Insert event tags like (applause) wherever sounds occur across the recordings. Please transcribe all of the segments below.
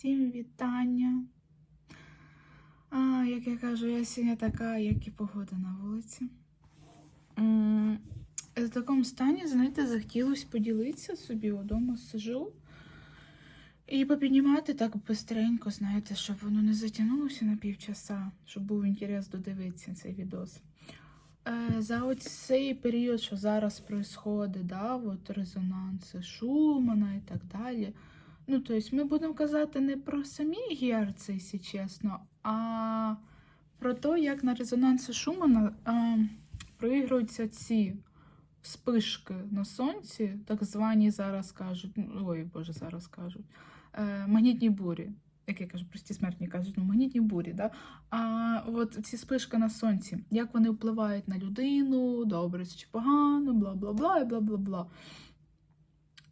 Всім вітання. А, як я кажу, я сьогодні така, як і погода на вулиці. В такому стані, знаєте, захотілося поділитися собі вдома сижу. І попіднімати так бистренько, знаєте, щоб воно не затягнулося на півчаса, щоб був інтерес додивитися цей відос. Е, За оцей період, що зараз происходить, да, от резонанси Шумана і так далі. Ну, тобто, ми будемо казати не про самі герці, якщо чесно, а про те, як на резонанси Шумана е, проігруються ці спишки на сонці, так звані зараз кажуть, ну, ой, Боже, зараз кажуть, е, магнітні бурі. Як я кажу, прості смертні кажуть, ну магнітні бурі, да? А от ці спишки на сонці, як вони впливають на людину, добре чи погано, бла бла бла і бла бла бла.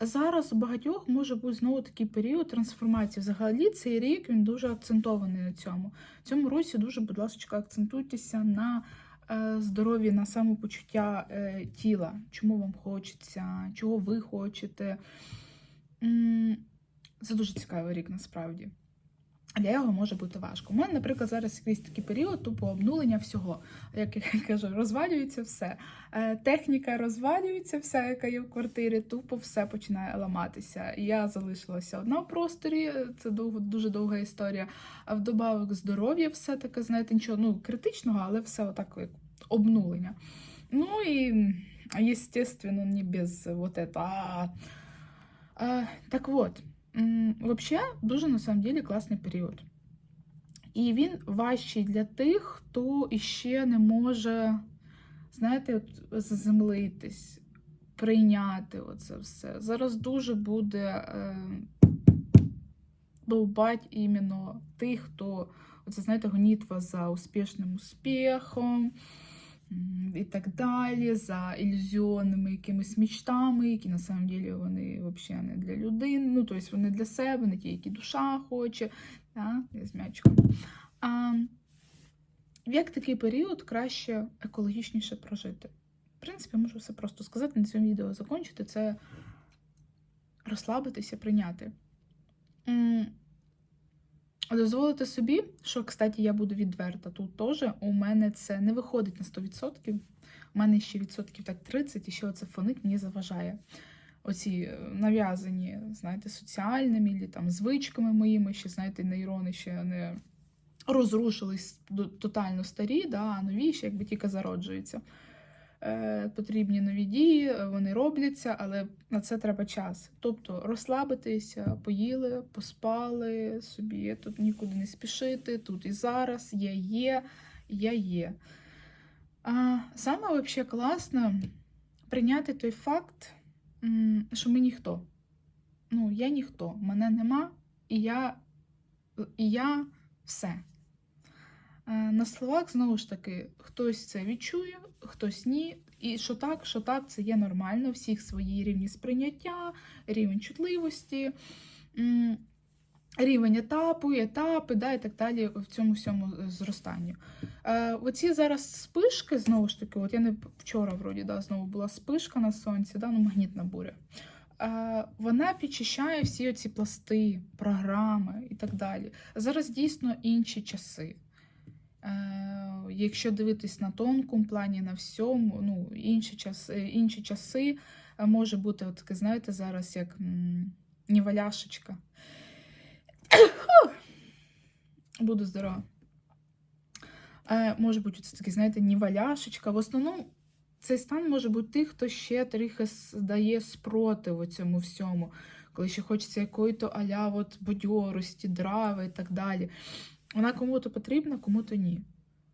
Зараз у багатьох може бути знову такий період трансформації. Взагалі цей рік він дуже акцентований на цьому. В цьому році дуже, будь ласка, акцентуйтеся на е, здоров'ї, на самопочуття е, тіла, чому вам хочеться, чого ви хочете. Це дуже цікавий рік насправді. Для його може бути важко. У мене, наприклад, зараз якийсь такий період тупо обнулення всього. Як я (laughs) кажу, розвалюється все. Е, Техніка розвалюється, вся, яка є в квартирі, тупо все починає ламатися. Я залишилася одна в просторі, це довго, дуже довга історія. А вдобавок здоров'я все таке, знаєте, нічого ну, критичного, але все отак як обнулення. Ну і, естественно, не без вот этого. А, так от. Вообще, дуже на самом деле класний період. І він важчий для тих, хто іще не може, знаєте, от заземлитись, прийняти оце все. Зараз дуже буде е, довбать іменно тих, хто, оце, знаєте, гонітва за успішним успіхом і так далі, за ілюзіонними якимись мічтами, які на самом деле вони взагалі не для людини, ну, тобто вони для себе, не ті, які душа хоче, да, я з м'ячком. А, як такий період краще екологічніше прожити? В принципі, я можу все просто сказати, на цьому відео закінчити. Це розслабитися, прийняти. Дозволити собі, що, кстати, я буду відверта тут теж. У мене це не виходить на 100%. У мене ще відсотків так 30, і ще оце фонить мені заважає. Оці е, нав'язані, знаєте, соціальними там звичками моїми, ще, знаєте, нейрони ще не розрушились тотально старі, да, а нові ще якби тільки зароджуються. Е, потрібні нові дії, е, вони робляться, але на це треба час. Тобто розслабитися, поїли, поспали собі, тут нікуди не спішити, тут і зараз, я є, я є. А саме взагалі класно прийняти той факт, що ми ніхто. Ну, я ніхто, мене нема, і я, і я все. Е, На словах, знову ж таки, хтось це відчує, хтось ні. І що так, що так, це є нормально, всіх свої рівні сприйняття, рівень чутливості, рівень етапу, етапи, да, і так далі в цьому всьому зростанні. Е, оці зараз спишки, знову ж таки, от я не вчора вроді да, знову була спишка на сонці, да, ну, магнітна буря. Е, вона підчищає всі оці пласти, програми і так далі. Зараз дійсно інші часи. Е, Якщо дивитись на тонкому плані, на всьому, ну, інші часи, інші часи е, може бути, от таке, знаєте, зараз як ніваляшечка. (coughs) Буду здорова. Е, може бути, це таке, знаєте, ніваляшечка. В основному цей стан може бути тих, хто ще трохи дає спротиву цьому всьому, коли ще хочеться якої-то аля от бадьорості, драви і так далі. Вона кому-то потрібна, кому-то ні.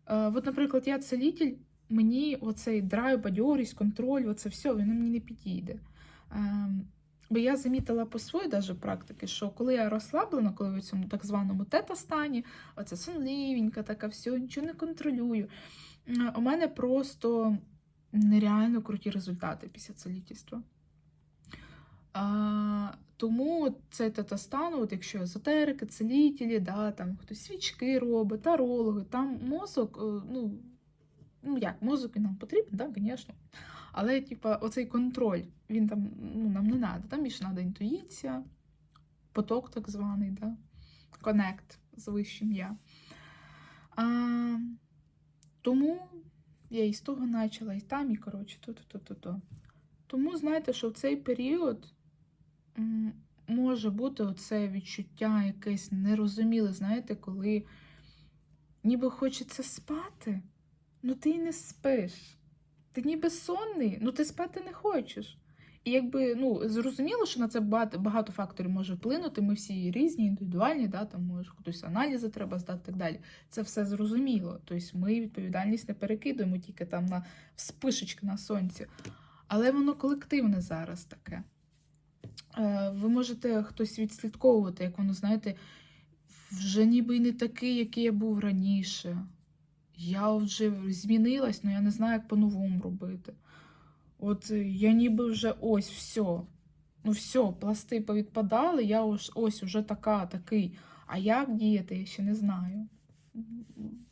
Е, от, наприклад, я целитель, мені оцей драйв, бадьорість, контроль, оце все, воно мені не підійде. Ем, бо я замітила по своїй даже практиці, що коли я розслаблена, коли в цьому так званому тета-стані, оце сонливенька, така все, нічого не контролюю. м, У мене просто нереально круті результати після целительства. А, тому цей тета-стан, от якщо езотерики, целітелі, да, там хтось свічки робить, тарологи, там мозок, е, ну, ну як, мозок він нам потрібен, да, звісно. Але, типа, оцей контроль, він там ну, нам не треба. Там більше треба інтуїція, поток так званий, да. коннект з вищим я. А, тому я і з того почала, і там, і коротше, то-то-то-то. Тому знаєте, що в цей період може бути оце відчуття якесь нерозуміле, знаєте, коли ніби хочеться спати, ну ти й не спиш. Ти ніби сонний, ну ти спати не хочеш. І якби ну зрозуміло, що на це багато, багато факторів може вплинути. Ми всі різні, індивідуальні, да, там може хтось аналізи треба здати і так далі. Це все зрозуміло. Тобто ми відповідальність не перекидуємо тільки там на вспишечки на сонці. Але воно колективне зараз таке. Е, Ви можете хтось відслідковувати, як воно, знаєте, вже ніби й не такий, який я був раніше. Я вже змінилась, але я не знаю, як по-новому робити. От е, я ніби вже ось все. Ну, все, пласти повідпадали, я ось, ось уже така, такий. А як діяти, я ще не знаю.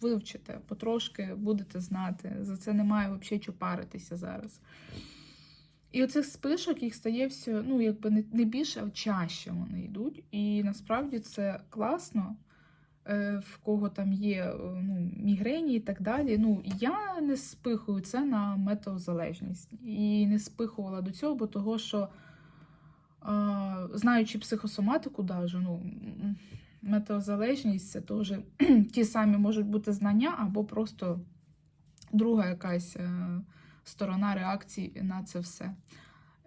Вивчите, потрошки будете знати. За це немає взагалі чого паритися зараз. І оцих спишок їх стає все, ну, якби не, більше, а чаще вони йдуть. І насправді це класно, е, в кого там є е, ну, мігрені і так далі. Ну, я не спихую це на метеозалежність. І не спихувала до цього, бо того, що, е, знаючи психосоматику, даже, ну, метеозалежність це теж (clears throat) ті самі можуть бути знання, або просто друга якась. Сторона реакції на це все.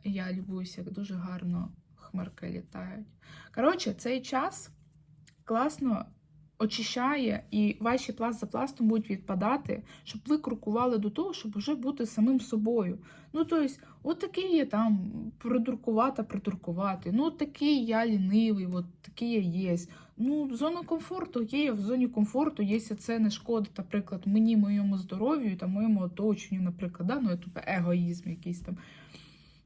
Я любуюся, як дуже гарно хмарки літають. Коротше, цей час класно очищає, і ваші пласт за пластом будуть відпадати, щоб ви крокували до того, щоб вже бути самим собою. Ну, тобто, от такий я там придуркувата, придуркувати. Ну, такий я лінивий, от такий я є. Ну, зона комфорту є, в зоні комфорту, якщо це не шкодить, наприклад, мені, моєму здоров'ю та моєму оточенню, наприклад, да? ну, я тупо егоїзм якийсь там.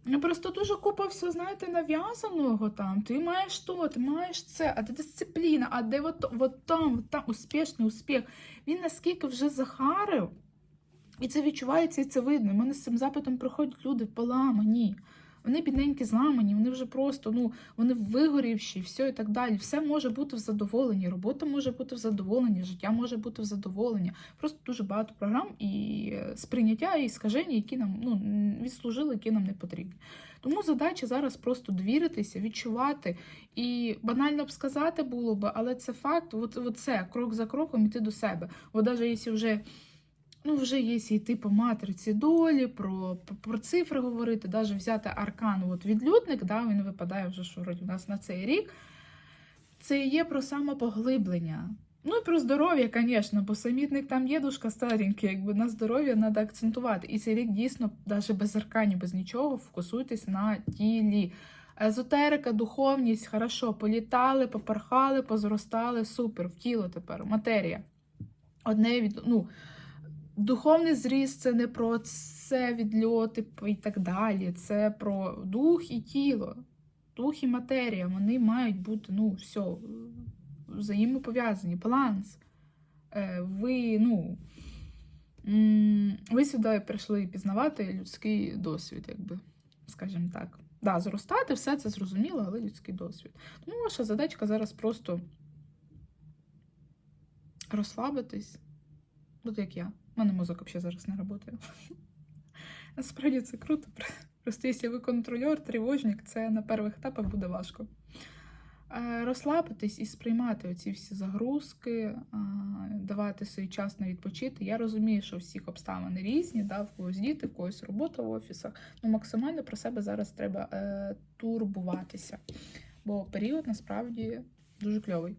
Ну, Просто дуже купа все, знаєте, нав'язаного там. Ти маєш то, ти маєш це, а де дисципліна, а де от, от там, от там успішний успіх. Він наскільки вже захарив, і це відчувається, і це видно. У мене з цим запитом приходять люди поламані. Вони бідненькі зламані, вони вже просто, ну, вони вигорівші, все і так далі. Все може бути в задоволенні, робота може бути в задоволенні, життя може бути в задоволенні. Просто дуже багато програм і е, сприйняття, і скаження, які нам ну, відслужили, які нам не потрібні. Тому задача зараз просто довіритися, відчувати. І банально б сказати було б, але це факт, от, от це крок за кроком іти до себе. От навіть якщо вже. Ну, вже є йти по матриці долі, про, про, цифри говорити, навіть взяти аркан от відлюдник, да, він випадає вже що у нас на цей рік. Це є про самопоглиблення. Ну і про здоров'я, звісно, бо самітник там є душка старенький, якби на здоров'я треба акцентувати. І цей рік дійсно, навіть без арканів, без нічого, фокусуйтесь на тілі. Езотерика, духовність, хорошо, політали, попархали, позростали, супер, в тіло тепер, матерія. Одне від, ну, Духовний зріст це не про це відльоти і так далі. Це про дух і тіло. Дух і матерія. Вони мають бути, ну, все, взаємопов'язані, баланс. Е, Ви, ну, ви сюди прийшли пізнавати людський досвід, якби, скажімо так. Да, зростати, все це зрозуміло, але людський досвід. Тому ваша задачка зараз просто розслабитись, от як я. У мене мозок взагалі зараз не працює. (laughs) Насправді це круто. Просто якщо ви контрольор, тривожник, це на перших етапах буде важко. Е, Розслабитись і сприймати оці всі загрузки, е, давати свій час на відпочити. Я розумію, що всіх обставини різні, да, в когось діти, в когось робота в офісах. Ну, максимально про себе зараз треба е, турбуватися. Бо період насправді дуже кльовий.